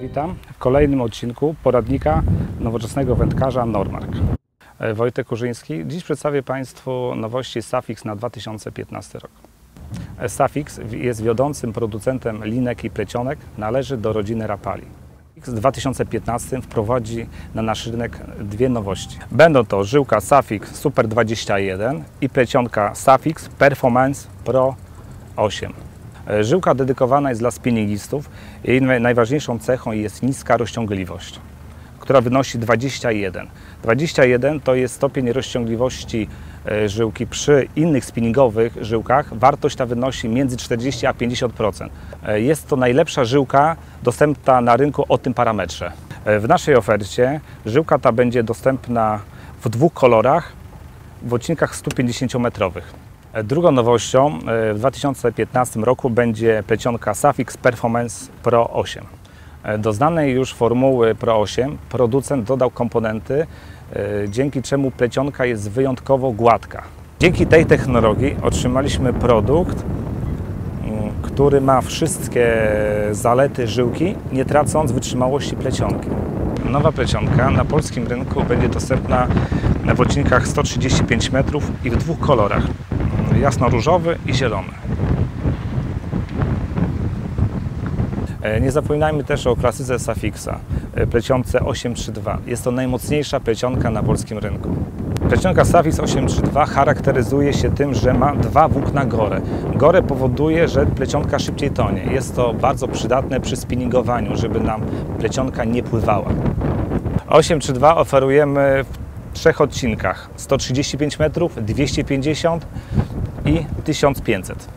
Witam w kolejnym odcinku poradnika nowoczesnego wędkarza Normark. E, Wojtek Kurzyński. Dziś przedstawię Państwu nowości Safix na 2015 rok. E, Safix jest wiodącym producentem linek i plecionek, należy do rodziny Rapali. W 2015 wprowadzi na nasz rynek dwie nowości. Będą to żyłka Safix Super 21 i plecionka Safix Performance Pro 8. E, Żyłka dedykowana jest dla spinningistów. Jej naj- najważniejszą cechą jest niska rozciągliwość, która wynosi 21. 21 to jest stopień rozciągliwości e, żyłki. Przy innych spinningowych żyłkach wartość ta wynosi między 40 a 50%. E, Jest to najlepsza żyłka dostępna na rynku o tym parametrze. W naszej ofercie żyłka ta będzie dostępna w dwóch kolorach w odcinkach 150-metrowych. Drugą nowością e, w 2015 roku będzie plecionka Safix Performance Pro 8. E, Do znanej już formuły Pro 8 producent dodał komponenty, e, dzięki czemu plecionka jest wyjątkowo gładka. Dzięki tej technologii otrzymaliśmy produkt, mm, który ma wszystkie zalety żyłki, nie tracąc wytrzymałości plecionki. Nowa plecionka na polskim rynku będzie dostępna w odcinkach 135 metrów i w dwóch kolorach: jasno-różowy i zielony. E, Nie zapominajmy też o klasyce Safixa, e, plecionce 832. Jest to najmocniejsza plecionka na polskim rynku. Plecionka Safix 832 charakteryzuje się tym, że ma dwa włókna gore. Gore powoduje, że plecionka szybciej tonie. Jest to bardzo przydatne przy spinningowaniu, żeby nam plecionka nie pływała. 832 oferujemy w trzech odcinkach: 135 metrów, 250 i 1500.